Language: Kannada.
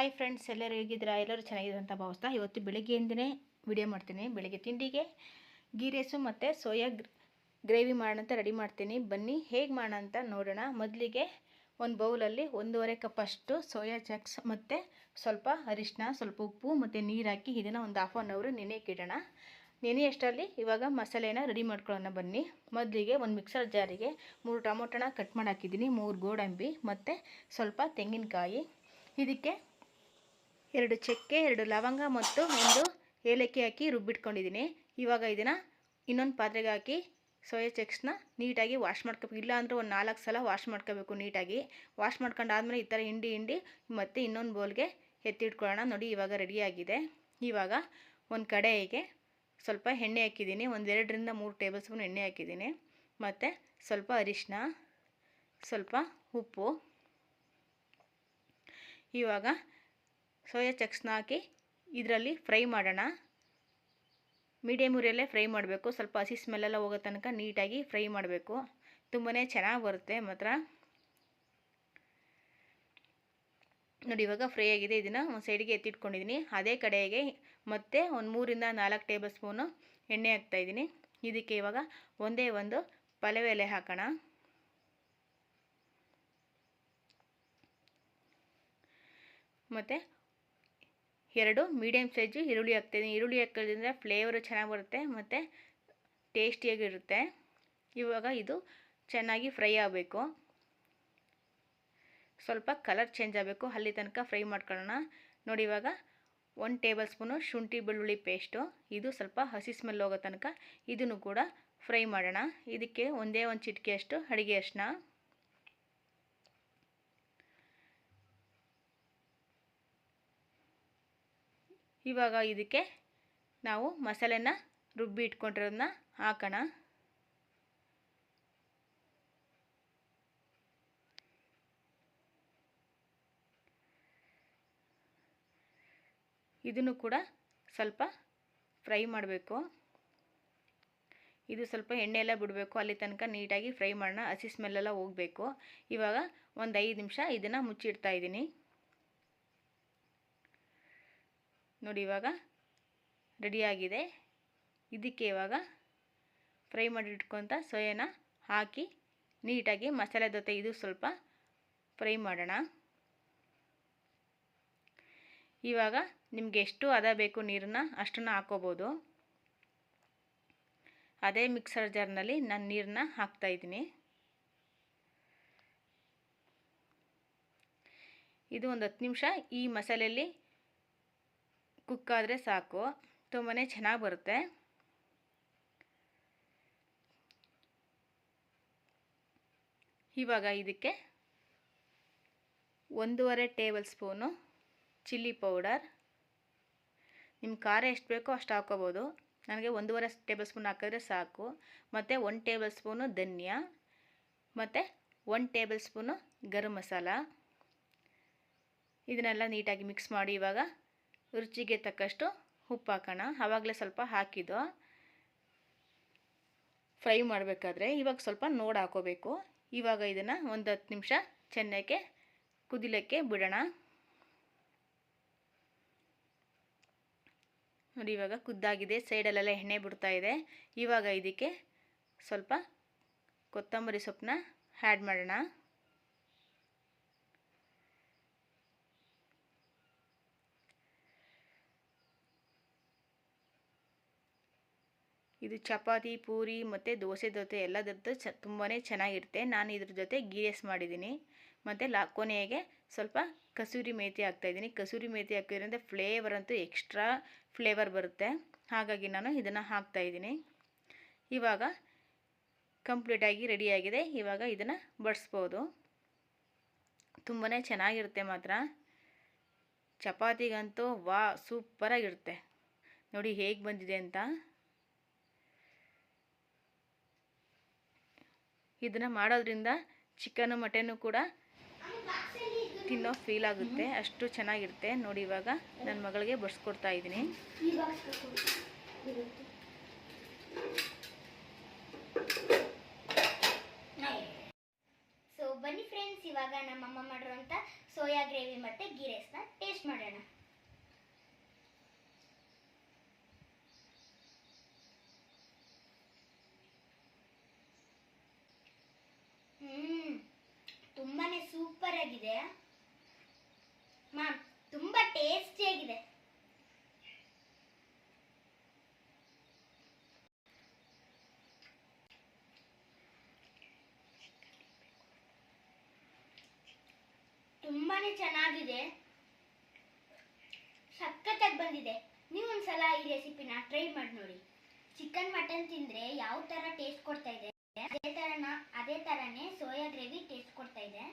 ಹಾಯ್ ಫ್ರೆಂಡ್ಸ್ ಎಲ್ಲರೂ ಹೇಗಿದ್ದೀರಾ? ಎಲ್ಲರೂ ಚೆನ್ನಾಗಿದೆ ಅಂತ ಭಾವಿಸ್ತಾ ಇವತ್ತು ಬೆಳಿಗ್ಗೆಯಿಂದನೇ ವಿಡಿಯೋ ಮಾಡ್ತೀನಿ. ಬೆಳಗ್ಗೆ ತಿಂಡಿಗೆ ಗೀ ರೈಸು ಮತ್ತು ಸೋಯಾ ಗ್ರೇವಿ ಮಾಡೋಣ ಅಂತ ರೆಡಿ ಮಾಡ್ತೀನಿ. ಬನ್ನಿ, ಹೇಗೆ ಮಾಡೋಣ ಅಂತ ನೋಡೋಣ. ಮೊದಲಿಗೆ ಒಂದು ಬೌಲಲ್ಲಿ ಒಂದೂವರೆ ಕಪ್ ಅಷ್ಟು ಸೋಯಾ ಚಕ್ಸ್ ಮತ್ತು ಸ್ವಲ್ಪ ಅರಿಶಿನ ಸ್ವಲ್ಪ ಉಪ್ಪು ಮತ್ತು ನೀರು ಹಾಕಿ ಇದನ್ನು ಒಂದು ಹಾಫ್ ಆನ್ ಅವರು ನೆನೆಯಕ್ಕಿಡೋಣ ನೆನೆಯಷ್ಟರಲ್ಲಿ ಇವಾಗ ಮಸಾಲೆನ ರೆಡಿ ಮಾಡ್ಕೊಳ್ಳೋಣ ಬನ್ನಿ. ಮೊದಲಿಗೆ ಒಂದು ಮಿಕ್ಸರ್ ಜಾರಿಗೆ ಮೂರು ಟೊಮೊಟೊನ ಕಟ್ ಮಾಡಿ ಹಾಕಿದ್ದೀನಿ. ಮೂರು ಗೋಡಂಬಿ ಮತ್ತು ಸ್ವಲ್ಪ ತೆಂಗಿನಕಾಯಿ. ಇದಕ್ಕೆ ಎರಡು ಚಕ್ಕೆ, ಎರಡು ಲವಂಗ ಮತ್ತು ಒಂದು ಏಲಕ್ಕಿ ಹಾಕಿ ರುಬ್ಬಿಟ್ಕೊಂಡಿದ್ದೀನಿ. ಇವಾಗ ಇದನ್ನು ಇನ್ನೊಂದು ಪಾತ್ರೆಗೆ ಹಾಕಿ ಸೋಯಾ ಚಕ್ಸ್ನ ನೀಟಾಗಿ ವಾಶ್ ಮಾಡ್ಕೋಬೇಕು ಇಲ್ಲ ಅಂದರೆ ಒಂದು ನಾಲ್ಕು ಸಲ ವಾಶ್ ಮಾಡ್ಕೋಬೇಕು ನೀಟಾಗಿ. ವಾಶ್ ಮಾಡ್ಕೊಂಡಾದ್ಮೇಲೆ ಈ ಥರ ಹಿಂಡಿ ಹಿಂಡಿ ಮತ್ತು ಇನ್ನೊಂದು ಬೌಲ್ಗೆ ಎತ್ತಿಟ್ಕೊಳ್ಳೋಣ. ನೋಡಿ ಇವಾಗ ರೆಡಿಯಾಗಿದೆ ಇವಾಗ ಒಂದು ಕಡೆಗೆ ಸ್ವಲ್ಪ ಎಣ್ಣೆ ಹಾಕಿದ್ದೀನಿ. ಒಂದೆರಡರಿಂದ ಮೂರು ಟೇಬಲ್ ಸ್ಪೂನ್ ಎಣ್ಣೆ ಹಾಕಿದ್ದೀನಿ. ಮತ್ತು ಸ್ವಲ್ಪ ಅರಿಶಿನ ಸ್ವಲ್ಪ ಉಪ್ಪು. ಇವಾಗ ಸೋಯಾ ಚಕ್ಸ್ನ ಹಾಕಿ ಇದರಲ್ಲಿ ಫ್ರೈ ಮಾಡೋಣ. ಮೀಡಿಯಮ್ ಉರಿಯಲ್ಲೇ ಫ್ರೈ ಮಾಡಬೇಕು. ಸ್ವಲ್ಪ ಹಸಿ ಸ್ಮೆಲ್ಲೆಲ್ಲ ಹೋಗೋ ತನಕ ನೀಟಾಗಿ ಫ್ರೈ ಮಾಡಬೇಕು. ತುಂಬಾ ಚೆನ್ನಾಗಿ ಬರುತ್ತೆ ಮಾತ್ರ. ನೋಡಿ, ಇವಾಗ ಫ್ರೈ ಆಗಿದೆ. ಇದನ್ನು ಒಂದು ಸೈಡಿಗೆ ಎತ್ತಿಟ್ಕೊಂಡಿದ್ದೀನಿ ಅದೇ ಕಡೆಗೆ ಮತ್ತೆ ಒಂದು ಮೂರಿಂದ ನಾಲ್ಕು ಟೇಬಲ್ ಸ್ಪೂನು ಎಣ್ಣೆ ಹಾಕ್ತಾಯಿದ್ದೀನಿ ಇದಕ್ಕೆ ಇವಾಗ ಒಂದೇ ಒಂದು ಪಲವೆ ಎಲೆ ಹಾಕೋಣ. ಮತ್ತು ಎರಡು ಮೀಡಿಯಮ್ ಸೈಜು ಈರುಳ್ಳಿ ಹಾಕ್ತಾಯಿದ್ದೀನಿ ಈರುಳ್ಳಿ ಹಾಕೋದ್ರಿಂದ ಫ್ಲೇವರು ಚೆನ್ನಾಗಿ ಬರುತ್ತೆ ಮತ್ತು ಟೇಸ್ಟಿಯಾಗಿರುತ್ತೆ ಇವಾಗ ಇದು ಚೆನ್ನಾಗಿ ಫ್ರೈ ಆಗಬೇಕು. ಸ್ವಲ್ಪ ಕಲರ್ ಚೇಂಜ್ ಆಗಬೇಕು. ಅಲ್ಲಿ ತನಕ ಫ್ರೈ ಮಾಡ್ಕೊಳ್ಳೋಣ. ನೋಡಿ ಇವಾಗ ಒಂದು ಟೇಬಲ್ ಸ್ಪೂನು ಶುಂಠಿ ಬೆಳ್ಳುಳ್ಳಿ ಪೇಸ್ಟು ಇದು ಸ್ವಲ್ಪ ಹಸಿ ಸ್ಮೆಲ್ ಹೋಗೋ ತನಕ ಇದನ್ನು ಕೂಡ ಫ್ರೈ ಮಾಡೋಣ. ಇದಕ್ಕೆ ಒಂದೇ ಒಂದು ಚಿಟಿಕೆಯಷ್ಟು ಅಡುಗೆ ಅರಿಶಿನ ಇವಾಗ ಇದಕ್ಕೆ ನಾವು ಮಸಾಲೆನ ರುಬ್ಬಿ ಇಟ್ಕೊಂಡಿರೋದನ್ನ ಹಾಕೋಣ. ಇದನ್ನು ಕೂಡ ಸ್ವಲ್ಪ ಫ್ರೈ ಮಾಡಬೇಕು. ಇದು ಸ್ವಲ್ಪ ಎಣ್ಣೆ ಎಲ್ಲ ಬಿಡಬೇಕು. ಅಲ್ಲಿ ತನಕ ನೀಟಾಗಿ ಫ್ರೈ ಮಾಡೋಣ. ಹಸಿ ಸ್ಮೆಲ್ಲೆಲ್ಲ ಹೋಗಬೇಕು. ಇವಾಗ ಒಂದು ಐದು ನಿಮಿಷ ಇದನ್ನು ಮುಚ್ಚಿಡ್ತಾ ಇದ್ದೀನಿ. ನೋಡಿ ಇವಾಗ ರೆಡಿಯಾಗಿದೆ. ಇದಕ್ಕೆ ಇವಾಗ ಫ್ರೈ ಮಾಡಿ ಇಟ್ಕೊತ ಸೋಯಾನ ಹಾಕಿ ನೀಟಾಗಿ ಮಸಾಲೆ ಜೊತೆ ಇದು ಸ್ವಲ್ಪ ಫ್ರೈ ಮಾಡೋಣ. ಇವಾಗ ನಿಮಗೆ ಎಷ್ಟು ಅದ ಬೇಕು ನೀರನ್ನ ಅಷ್ಟನ್ನು ಹಾಕೋಬೋದು. ಅದೇ ಮಿಕ್ಸರ್ ಜಾರ್ನಲ್ಲಿ ನಾನು ನೀರನ್ನ ಹಾಕ್ತಾಯಿದ್ದೀನಿ ಇದು ಒಂದು ಹತ್ತು ನಿಮಿಷ ಈ ಮಸಾಲೆಯಲ್ಲಿ ಕುಕ್ಕಾದರೆ ಸಾಕು. ತುಂಬಾ ಚೆನ್ನಾಗಿ ಬರುತ್ತೆ. ಇವಾಗ ಇದಕ್ಕೆ ಒಂದೂವರೆ ಟೇಬಲ್ ಸ್ಪೂನು ಚಿಲ್ಲಿ ಪೌಡರ್. ನಿಮ್ಮ ಖಾರ ಎಷ್ಟು ಬೇಕೋ ಅಷ್ಟು ಹಾಕೋಬೋದು. ನನಗೆ ಒಂದೂವರೆ ಟೇಬಲ್ ಸ್ಪೂನ್ ಹಾಕಿದ್ರೆ ಸಾಕು. ಮತ್ತು ಒಂದು ಟೇಬಲ್ ಸ್ಪೂನು ಧನ್ಯ. ಮತ್ತು ಒಂದು ಟೇಬಲ್ ಸ್ಪೂನು ಗರಂ ಮಸಾಲ. ಇದನ್ನೆಲ್ಲ ನೀಟಾಗಿ ಮಿಕ್ಸ್ ಮಾಡಿ ಇವಾಗ ರುಚಿಗೆ ತಕ್ಕಷ್ಟು ಉಪ್ಪು ಹಾಕೋಣ ಆವಾಗಲೇ ಸ್ವಲ್ಪ ಹಾಕಿದ್ದು. ಫ್ರೈ ಮಾಡಬೇಕಾದ್ರೆ ಇವಾಗ ಸ್ವಲ್ಪ ನೋಡಿ ಹಾಕೋಬೇಕು. ಇವಾಗ ಇದನ್ನು ಒಂದು ಹತ್ತು ನಿಮಿಷ ಚೆನ್ನಾಗೆ ಕುದಿಲಕ್ಕೆ ಬಿಡೋಣ. ನೋಡಿ, ಇವಾಗ ಕುದ್ದಾಗಿದೆ. ಸೈಡಲ್ಲೆಲ್ಲ ಎಣ್ಣೆ ಬಿಡ್ತಾ ಇದೆ. ಇವಾಗ ಇದಕ್ಕೆ ಸ್ವಲ್ಪ ಕೊತ್ತಂಬರಿ ಸೊಪ್ಪನ್ನ ಆ್ಯಡ್ ಮಾಡೋಣ. ಇದು ಚಪಾತಿ, ಪೂರಿ ಮತ್ತು ದೋಸೆ ಜೊತೆ ಎಲ್ಲದರದ್ದು ಚ ತುಂಬಾ ಚೆನ್ನಾಗಿರುತ್ತೆ. ನಾನು ಇದ್ರ ಜೊತೆ ಗೀ ರೈಸ್ ಮಾಡಿದ್ದೀನಿ. ಮತ್ತು ಲಾ ಕೊನೆಗೆ ಸ್ವಲ್ಪ ಕಸೂರಿ ಮೇಥಿ ಹಾಕ್ತಾಯಿದ್ದೀನಿ ಕಸೂರಿ ಮೇತಿ ಹಾಕಿದ್ರಿಂದ ಫ್ಲೇವರ್ ಅಂತೂ ಎಕ್ಸ್ಟ್ರಾ ಫ್ಲೇವರ್ ಬರುತ್ತೆ. ಹಾಗಾಗಿ ನಾನು ಇದನ್ನು ಹಾಕ್ತಾಯಿದ್ದೀನಿ ಇವಾಗ ಕಂಪ್ಲೀಟಾಗಿ ರೆಡಿಯಾಗಿದೆ ಇವಾಗ ಇದನ್ನು ಬಡಿಸ್ಬೋದು. ತುಂಬಾ ಚೆನ್ನಾಗಿರುತ್ತೆ ಮಾತ್ರ. ಚಪಾತಿಗಂತೂ ವಾ ಸೂಪರಾಗಿರುತ್ತೆ ನೋಡಿ ಹೇಗೆ ಬಂದಿದೆ ಅಂತ. ಇದನ್ನು ಮಾಡೋದ್ರಿಂದ ಚಿಕನು ಮಟನ್ನು ಕೂಡ ತಿನ್ನೋ ಫೀಲ್ ಆಗುತ್ತೆ. ಅಷ್ಟು ಚೆನ್ನಾಗಿರುತ್ತೆ. ನೋಡಿ ಇವಾಗ ನನ್ನ ಮಗಳಿಗೆ ಬಡಿಸ್ಕೊಡ್ತಾ ಇದ್ದೀನಿ ಸೊ ಬನ್ನಿ ಫ್ರೆಂಡ್ಸ್ ಇವಾಗ ನಮ್ಮಮ್ಮ ಮಾಡಿರುವಂಥ ಸೋಯಾ ಗ್ರೇವಿ ಮತ್ತು ಗೀ ರೈಸ್ನ ಟೇಸ್ಟ್ ಮಾಡೋಣ ಆಗಿದೆ ಮ್ಯಾಮ್, ತುಂಬಾ ಟೇಸ್ಟಿಯಾಗಿದೆ ತುಂಬಾನೇ ಚೆನ್ನಾಗಿದೆ. ಸಖತ್ತಾಗಿ ಬಂದಿದೆ. ನೀವು ಒಂದ್ಸಲ ಈ ರೆಸಿಪಿನ ಟ್ರೈ ಮಾಡಿ ನೋಡಿ. ಚಿಕನ್ ಮಟನ್ ತಿಂದ್ರೆ ಯಾವ ತರ ಟೇಸ್ಟ್ ಕೊಡ್ತಾ ಇದೆ? ಅದೇ ತರನ ಅದೇ ತರನೇ ಸೋಯಾ ಗ್ರೇವಿ ಟೇಸ್ಟ್ ಕೊಡ್ತಾ ಇದೆ.